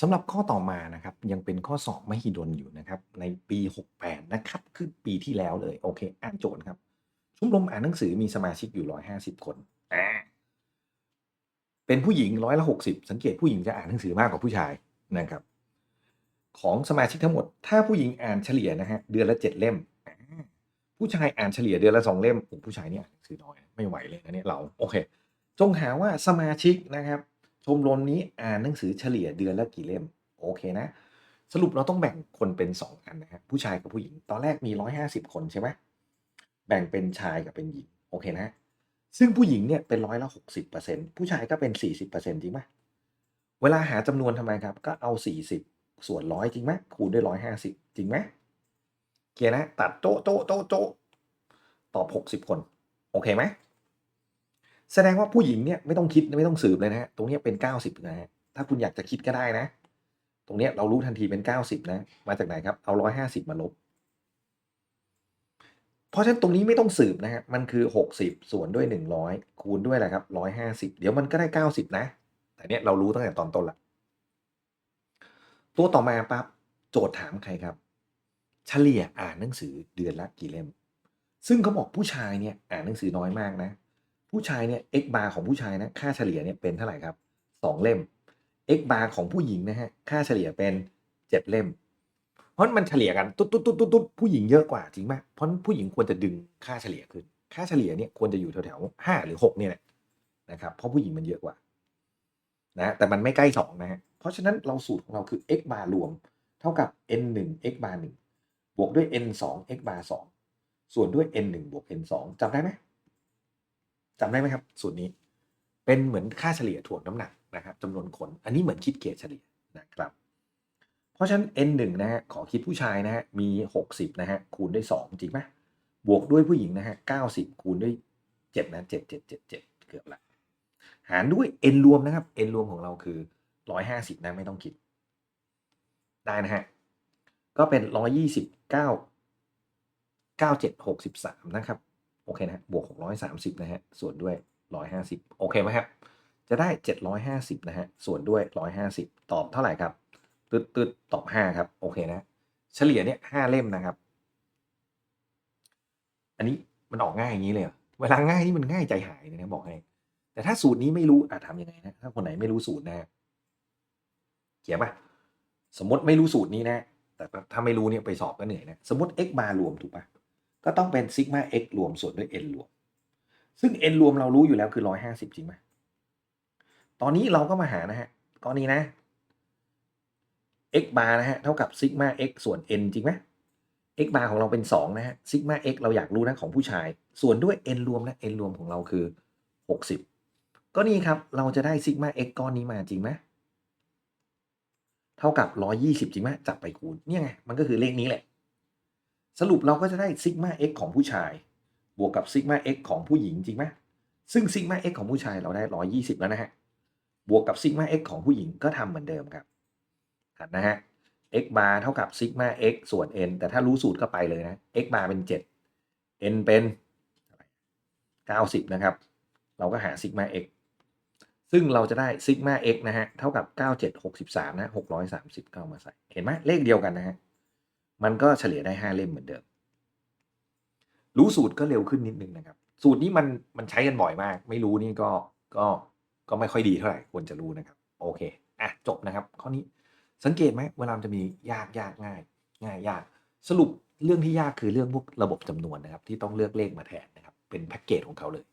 สำหรับข้อต่อมานะครับยังเป็นข้อสอบมหิดลอยู่นะครับในปี 68 นะครับคือปีที่แล้วเลยโอเคอ่านโจทย์ครับชมรมอ่านหนังสือมีสมาชิกอยู่ 150 คนอ่าเป็นผู้หญิงร้อยละ60 สังเกตผู้หญิงจะอ่านหนังสือมากกว่าผู้ชายนะครับของสมาชิกทั้งหมด ถ้าผู้หญิงอ่านเฉลี่ยนะฮะเดือนละ 7 เล่ม ผู้ชายอ่านเฉลี่ยเดือนละ 2 เล่มผู้ชายเนี่ยอ่านหนังสือน้อยไม่ไหวเลยนะเนี่ยเราโอเค จงหาว่าสมาชิกนะครับ มรมนี้อ่านหนังสือเฉลี่ยเดือนละกี่เล่ม โอเคนะ สรุปเราต้องแบ่งคนเป็น 2 อันนะฮะผู้ชายกับผู้หญิง ตอนแรกมี 150 คนใช่ไหมแบ่งเป็นชายกับเป็นหญิง โอเคนะ ซึ่งผู้หญิงเนี่ยเป็นร้อยละ60%ผู้ชายก็เป็น40%จริงไหมเวลาหาจำนวนทำไมครับ ก็เอา40ส่วนร้อยจริงไหมคูณด้วย150จริงไหมเคลียร์นะ ตัดโต๊ะโต๊ะโต๊ะโต๊ะตอบ60คน โอเคไหม แสดงว่าผู้หญิงเนี่ยไม่ต้องคิดไม่ต้องสืบเลยนะฮะตรงนี้เป็น 90นะฮะถ้าคุณอยากจะคิดก็ได้นะ ตรงนี้เรารู้ทันทีเป็น 90 นะ มาจากไหนครับ เอา 150 มาลบ เพราะฉะนั้นตรงนี้ไม่ต้องสืบนะฮะมันคือ 60 ส่วนด้วย 100 คูณด้วยอะไรครับ 150 เดี๋ยวมันก็ได้ 90 นะ แต่เนี้ยเรารู้ตั้งแต่ตอนต้นละตัวต่อมาปั๊บโจทย์ถามใครครับ เฉลี่ยอ่านหนังสือเดือนละกี่เล่ม ซึ่งเขาบอกผู้ชายเนี่ยอ่านหนังสือน้อยมากนะ ผู้ชายเนี่ย x bar ของผู้ชายนะค่าเฉลี่ยเนี่ยเป็นเท่าไหร่ครับ 2 เล่ม x bar ของผู้หญิงนะฮะค่าเฉลี่ยเป็น 7 เล่ม เพราะมันเฉลี่ยกันตุ๊ดตุ๊ดตุ๊ดตุ๊ดตุ๊ดผู้หญิงเยอะกว่าจริงไหมเพราะผู้หญิงควรจะดึงค่าเฉลี่ยขึ้น ค่าเฉลี่ยเนี่ยควรจะอยู่แถวๆห้าหรือหกเนี่ยแหละนะครับเพราะผู้หญิงมันเยอะกว่านะแต่มันไม่ใกล้สองนะฮะเพราะฉะนั้นเราสูตรของเราคือ x bar รวม เท่ากับ n 1 x bar 1บวกด้วย n 2 x bar 2ส่วนด้วย n 1บวก n 2จำได้ไหม จำได้ไหมครับ สูตรนี้ เป็นเหมือนค่าเฉลี่ยถ่วงน้ำหนักนะครับจำนวนคนอันนี้เหมือนคิดเกรดเฉลี่ยนะครับ เพราะฉะนั้น n 1นะฮะขอคิดผู้ชายนะฮะมี 60นะฮะคูณด้วย 2 จริงไหมบวกด้วยผู้หญิงนะฮะ90 คูณด้วย 7 นะ7 7 7 7 เกือบละหารด้วย n รวมนะครับ n รวมของเราคือ 150นะไม่ต้องคิด ได้นะฮะก็เป็น 129 9763 นะครับ อเคนะ บวก 630 นะฮะ ส่วนด้วย 150 โอเคไหมครับ จะได้ 750 นะฮะ ส่วนด้วย 150 ตอบเท่าไหร่ครับ ตึดตึดตอบ 5 ครับ โอเคนะ เฉลี่ยเนี่ย5เล่มนะครับ อันนี้มันออกง่ายอย่างนี้เลย เวลาง่ายนี่มันง่ายใจหายเลยนะบอกให้ แต่ถ้าสูตรนี้ไม่รู้อาจทำยังไงนะ ถ้าคนไหนไม่รู้สูตรนะเขียนป่ะ สมมติไม่รู้สูตรนี้นะ แต่ถ้าไม่รู้เนี่ยไปสอบก็เหนื่อยนะ สมมติ x bar รวมถูกป่ะ ก็ต้องเป็นซิกมา x รวมส่วนด้วย n รวม ซึ่ง n รวมเรารู้อยู่แล้วคือ 150 จริงไหมตอนนี้เราก็มาหานะฮะกรณีนะ x bar นะฮะเท่ากับซิกมา x ส่วน n จริงไหม x bar ของเราเป็น 2 นะฮะซิกมา x เราอยากรู้นะของผู้ชาย ส่วนด้วย n รวมนะ n รวมของเราคือ 60 ก็นี่ครับเราจะได้ซิกมา x ก้อนนี้มาจริงไหมเท่ากับ 120 จริงไหมจับไปคูณเนี่ยไงมันก็คือเลขนี้แหละ สรุปเราก็จะได้ซิกมา x ของผู้ชาย บวกกับซิกมา x ของผู้หญิงจริงไหมซึ่งซิกมา x ของผู้ชายเราได้ 120 แล้วนะฮะ บวกกับซิกมา x ของผู้หญิงก็ทำเหมือนเดิมครับนะฮะ x bar เท่ากับซิกมา x ส่วน n แต่ถ้ารู้สูตรก็ไปเลยนะ x bar เป็น 7 n เป็น 90 นะครับ เราก็หาซิกมา x ซึ่งเราจะได้ซิกมา x นะฮะ เท่ากับ 9763 นะ 630เข้ามาใส่ เห็นไหมเลขเดียวกันนะฮะ มันก็เฉลี่ยได้5เล่มเหมือนเดิม รู้สูตรก็เร็วขึ้นนิดนึงนะครับ สูตรนี้มันมันใช้กันบ่อยมาก ไม่รู้นี่ก็ก็ก็ไม่ค่อยดีเท่าไหร่ควรจะรู้นะครับ โอเคอะจบนะครับ ข้อนี้สังเกตไหมเวลามันจะมียากยากง่าย ง่ายยากสรุปเรื่องที่ยากคือเรื่องพวกระบบจำนวนนะครับ ที่ต้องเลือกเลขมาแทนนะครับ เป็นแพ็กเกจของเขาเลย